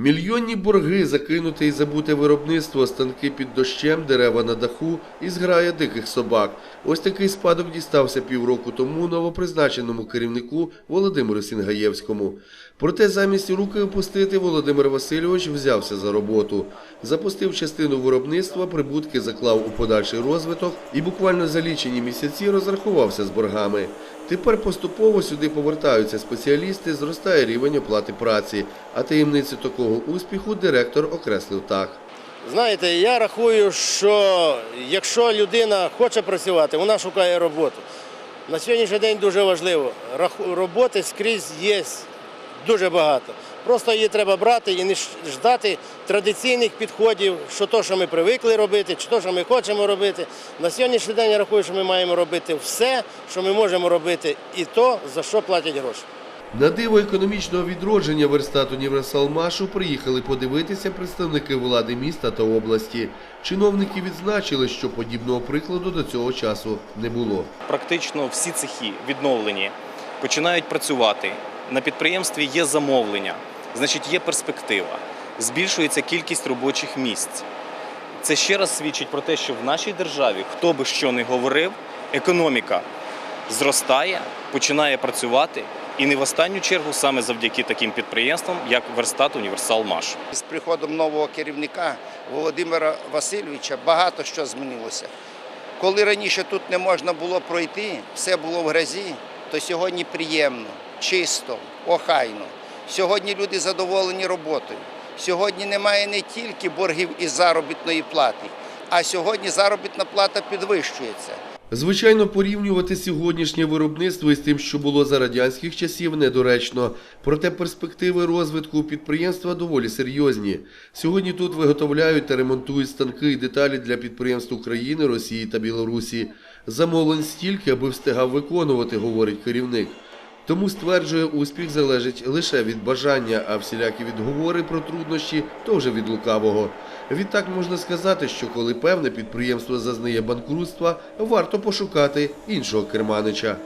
Мільйонні борги, закинуте і забуте виробництво, станки під дощем, дерева на даху і зграя диких собак. Ось такий спадок дістався півроку тому новопризначеному керівнику Володимиру Сінгаєвському. Проте замість руки опустити Володимир Васильович взявся за роботу. Запустив частину виробництва, прибутки заклав у подальший розвиток і буквально за лічені місяці розрахувався з боргами. Тепер поступово сюди повертаються спеціалісти, зростає рівень оплати праці. А таємницю такого успіху директор окреслив так. Знаєте, я рахую, що якщо людина хоче працювати, вона шукає роботу. На сьогоднішній день дуже важливо. Роботи скрізь є дуже багато. Просто її треба брати і не ждати традиційних підходів, що то, що ми привикли робити, чи то, що ми хочемо робити. На сьогоднішній день я рахую, що ми маємо робити все, що ми можемо робити, і то, за що платять гроші. На диво економічного відродження верстат Універсалмашу приїхали подивитися представники влади міста та області. Чиновники відзначили, що подібного прикладу до цього часу не було. практично всі цехи відновлені, починають працювати. На підприємстві є замовлення, значить є перспектива. Збільшується кількість робочих місць. Це ще раз свідчить про те, що в нашій державі, хто би що не говорив, економіка зростає, починає працювати. І не в останню чергу саме завдяки таким підприємствам, як Верстат Універсал Маш. З приходом нового керівника Володимира Васильовича багато що змінилося. Коли раніше тут не можна було пройти, все було в грязі, то сьогодні приємно, чисто, охайно. Сьогодні люди задоволені роботою. Сьогодні немає не тільки боргів із заробітної плати, а сьогодні заробітна плата підвищується. Звичайно, порівнювати сьогоднішнє виробництво із тим, що було за радянських часів, недоречно. Проте перспективи розвитку підприємства доволі серйозні. Сьогодні тут виготовляють та ремонтують станки і деталі для підприємств України, Росії та Білорусі. Замовлень стільки, аби встигав виконувати, говорить керівник. Тому стверджує, успіх залежить лише від бажання, а всілякі відговори про труднощі то вже від лукавого. Відтак можна сказати, що коли певне підприємство зазнає банкрутства, варто пошукати іншого керманича.